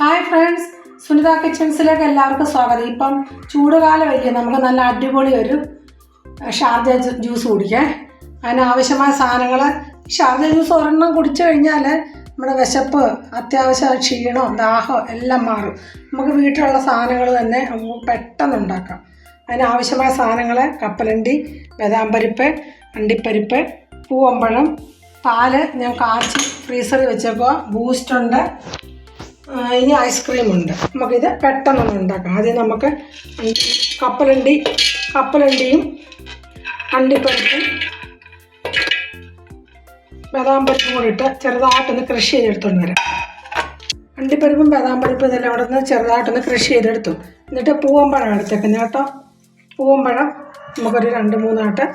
Hi friends Sunitha കിച്ചൺസിലേക്ക് എല്ലാവർക്കും സ്വാഗതം. ഇപ്പം ചൂടുകാലമല്ലേ നമുക്ക് നല്ല അടിപൊളി ഒരു ഷാർജ ജ്യൂസ് കുടിക്കാം. അതിനാവശ്യമായ സാധനങ്ങൾ ഷാർജ ജ്യൂസ് ഒരെണ്ണം കുടിച്ചു കഴിഞ്ഞാൽ നമ്മുടെ വിശപ്പ് അത്യാവശ്യ ക്ഷീണം ദാഹം എല്ലാം മാറും. നമുക്ക് വീട്ടിലുള്ള സാധനങ്ങൾ തന്നെ പെട്ടെന്ന് ഉണ്ടാക്കാം. അതിനാവശ്യമായ സാധനങ്ങൾ കപ്പലണ്ടി ബദാം പരിപ്പ് അണ്ടിപ്പരിപ്പ് പൂവമ്പഴം പാൽ ഞാൻ കാച്ചി ഫ്രീസറിൽ വെച്ചപ്പോൾ ബൂസ്റ്റുണ്ട് ഇനി ഐസ്ക്രീം ഉണ്ട്. നമുക്കിത് പെട്ടെന്നൊന്ന് ഉണ്ടാക്കാം. ആദ്യം നമുക്ക് കപ്പലണ്ടി കപ്പലണ്ടിയും അണ്ടിപ്പരിപ്പും ബദാം പരിപ്പും കൂടി ഇട്ട് ചെറുതായിട്ടൊന്ന് കൃഷി ചെയ്തെടുത്തോണ്ട് വരാം. അണ്ടിപ്പരിപ്പും ബദാം പരിപ്പും ഇതെല്ലാം അവിടെ നിന്ന് ചെറുതായിട്ടൊന്ന് കൃഷി ചെയ്തെടുത്തു. എന്നിട്ട് പൂവമ്പഴം എടുത്തേക്കുന്നത് കേട്ടോ. പൂവമ്പഴം നമുക്കൊരു രണ്ട് മൂന്നായിട്ട്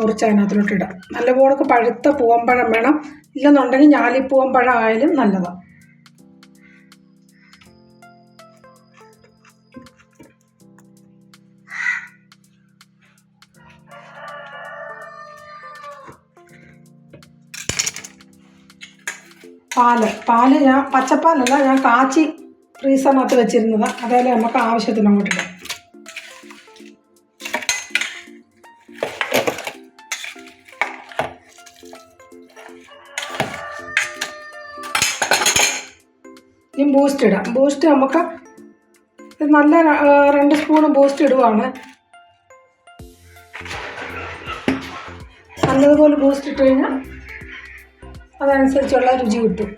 മുറിച്ച് അതിനകത്തിലോട്ട് ഇടാം. നല്ലപോലെ പഴുത്ത പൂവമ്പഴം വേണം. ഇല്ലെന്നുണ്ടെങ്കിൽ ഞാലിപ്പൂവമ്പഴം ആയാലും നല്ലതാണ് പാൽ. പാൽ ഞാൻ പച്ചപ്പാലല്ല ഞാൻ കാച്ചി ഫ്രീസറിനകത്ത് വെച്ചിരുന്നത്. അതേപോലെ നമുക്ക് ആവശ്യത്തിന് അങ്ങോട്ട് ഇടാം. ഇനി ബൂസ്റ്റ് ഇടാം. ബൂസ്റ്റ് നമുക്ക് നല്ല രണ്ട് സ്പൂൺ ബൂസ്റ്റ് ഇടുവാണ്. നല്ലതുപോലെ ബൂസ്റ്റ് ഇട്ട് കഴിഞ്ഞാൽ അതനുസരിച്ചുള്ള രുചി കിട്ടും.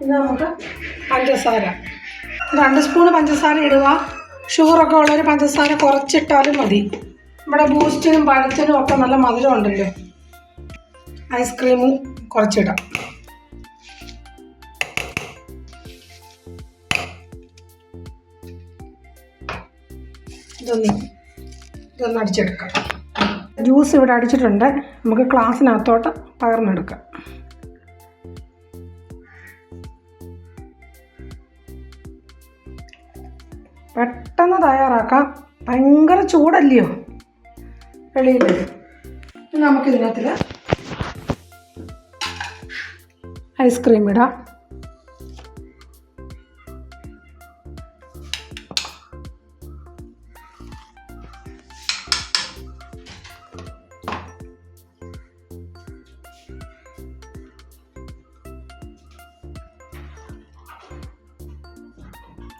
ഇത് നമുക്ക് പഞ്ചസാര. രണ്ട് സ്പൂൺ പഞ്ചസാര ഇടുക. ഷുഗറൊക്കെ ഉള്ളൊരു പഞ്ചസാര കുറച്ചിട്ടാലും മതി. നമ്മുടെ ബൂസ്റ്റിനും പഴത്തിനും ഒക്കെ നല്ല മധുരം ഉണ്ടല്ലോ. ഐസ്ക്രീമും കുറച്ചിടാം. ഇതൊന്ന് ഇതൊന്ന് അടിച്ചെടുക്കാം. ജ്യൂസ് ഇവിടെ അടിച്ചിട്ടുണ്ട്. നമുക്ക് ഗ്ലാസ്സിനകത്തോട്ട് പകർന്നെടുക്കാം. പെട്ടെന്ന് തയ്യാറാക്കാം. ഭയങ്കര ചൂടല്ലയോ? നമുക്ക് ഇതിനകത്തിൽ ഐസ്ക്രീം ഇടാം.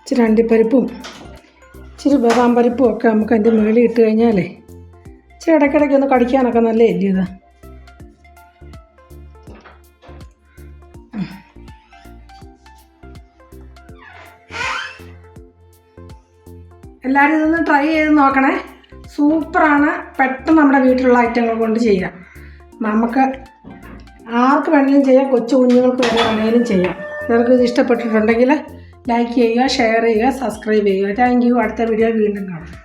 ഇച്ചിരി അണ്ടിപ്പരിപ്പും ഇച്ചിരി ബദാം പരിപ്പും ഒക്കെ നമുക്ക് അതിന്റെ മുകളിൽ ഇട്ട് കഴിഞ്ഞാലേ. ഇച്ചിരി ഇടയ്ക്കിടയ്ക്ക് ഒന്ന് കടിക്കാനൊക്കെ നല്ല എല്ലി ഇതാ. എല്ലാവരും ഇതൊന്ന് ട്രൈ ചെയ്ത് നോക്കണേ. സൂപ്പറാണ്. പെട്ടെന്ന് നമ്മുടെ വീട്ടിലുള്ള ഐറ്റങ്ങൾ കൊണ്ട് ചെയ്യാം. നമുക്ക് ആർക്ക് വേണമെങ്കിലും ചെയ്യാം. കൊച്ചു കുഞ്ഞുങ്ങൾക്ക് വേണമെങ്കിലും ചെയ്യാം. നിങ്ങൾക്ക് ഇത് ഇഷ്ടപ്പെട്ടിട്ടുണ്ടെങ്കിൽ ലൈക്ക് ചെയ്യുക ഷെയർ ചെയ്യുക സബ്സ്ക്രൈബ് ചെയ്യുക. താങ്ക് യു അടുത്ത വീഡിയോ വീണ്ടും കാണാം.